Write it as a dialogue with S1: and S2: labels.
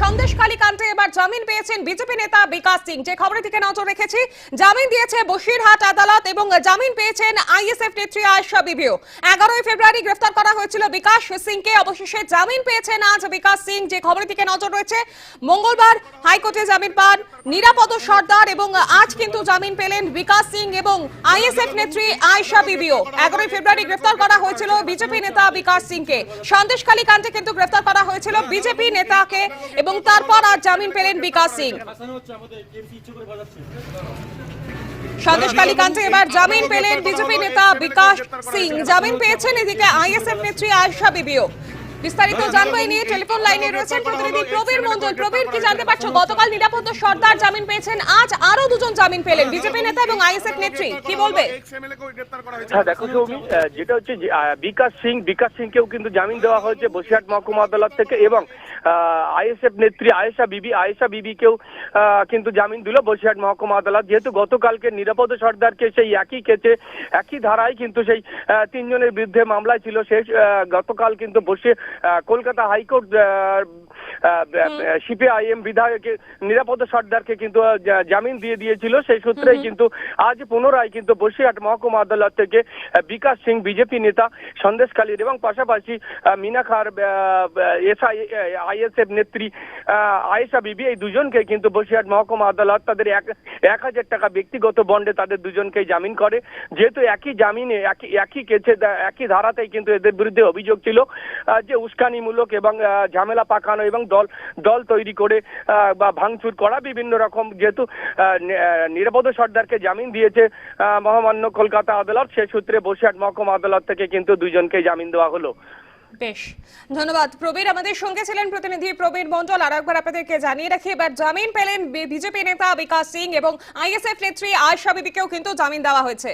S1: সন্দেশখালী কাণ্ডে এবার জামিন পেয়েছেন বিজেপি নেতা বিকাশ সিং। যে খবরের দিকে নজর রেখেছি, জামিন দিয়েছে বসিরহাট আদালত এবং জামিন পেয়েছেন আইএসএফ নেত্রী আয়শা বিবিও। এগারোই ফেব্রুয়ারি গ্রেফতার করা হয়েছিল বিকাশ সিংকে। অবশেষে জামিন পেয়েছেন আজ বিকাশ সিং। যে খবরের দিকে নজর রয়েছে, মঙ্গলবার হাইকোর্টে জামিন পান নিরাপদ সর্দার এবং আজ কিন্তু জামিন পেলেন বিকাশ সিং এবং আইএসএফ নেত্রী আয়শা বিবিও। এগারোই ফেব্রুয়ারি গ্রেফতার করা হয়েছিল বিজেপি নেতা বিকাশ সিংকে। সন্দেশখালী কাণ্ডে কিন্তু গ্রেফতার করা হয়েছিল বিজেপি নেতাকে এবং তারপর আর জামিন পেলেন বিকাশ সিং। এবার জামিন পেলেন নেতা বিকাশ সিং। জামিন পেয়েছেন এদিকে আইএসএফ নেত্রী আয়সা বিবিও। বিস্তারিত জানব এই নিয়ে টেলিফোন লাইনে রয়েছেন প্রতিনিধি প্রবীর মন্ডল প্রবীর কি জানতে পারছ? গতকাল নিরাপত্তা সর্দার জামিন পেয়েছেন। আজ আরও দুজন জামিন পেলেন। বিজেপি নেতা এবং আইএসএফ নেত্রী কি বলবে
S2: হ্যাঁ দেখো সৌমি যেটা হচ্ছে বিকাশ সিং বিকাশ সিংকেও কিন্তু জামিন দেওয়া হয়েছে বসিরহাট মহকুমা আদালত থেকে এবং আইএসএফ নেত্রী আয়েশা বিবি আয়েশা বিবিকেও আহ, কিন্তু জামিন দিল বসিরহাট মহকুমা আদালত। যেহেতু গতকালকে নিরাপদ সর্দারকে সেই একই কেসে একই ধারায় কিন্তু সেই তিনজনের বিরুদ্ধে মামলায় ছিল শেষ গতকাল কিন্তু বসে কলকাতা হাইকোর্ট সিপিআইএম বিধায়ক নিরাপদ সর্দারকে কিন্তু জামিন দিয়ে দিয়েছিল। সেই সূত্রেই কিন্তু আজ পুনরায় কিন্তু বসিরহাট মহকুমা আদালত থেকে বিকাশ সিং বিজেপি নেতা সন্দেশকালীর এবং পাশাপাশি আহ, মিনাখার এসআই আইএসএফ নেত্রী আয়েশা বিবি এই দুজনকে কিন্তু বসিরহাট মহকুমা আদালত তাদের এক এক হাজার টাকা ব্যক্তিগত বন্ডে তাদের দুজনকেই জামিন করে। যেহেতু একই জামিনে একই একই কেছে একই ধারাতেই কিন্তু এদের বিরুদ্ধে অভিযোগ ছিল যে উস্কানিমূলক এবং ঝামেলা পাকানো এবং দল দল তৈরি করে বা ভাঙচুর করা বিভিন্ন রকম যেহেতু নিরাপদ সর্দারকে জামিন দিয়েছে মহামান্য কলকাতা আদালত, সে সূত্রে বসিরহাট মহকুমা আদালত থেকে কিন্তু দুইজনকে জামিন দেওয়া হলো।
S1: বেশ, ধন্যবাদ। প্রবীর আমাদের সঙ্গে ছিলেন প্রতিনিধি প্রবীর মন্ডল আর একবার আপনাদেরকে জানিয়ে রাখি, এবার জামিন পেলেন বিজেপি নেতা বিকাশ সিং এবং আইএসএফ নেত্রী আয়শা বিবিকেও কিন্তু জামিন দেওয়া হয়েছে।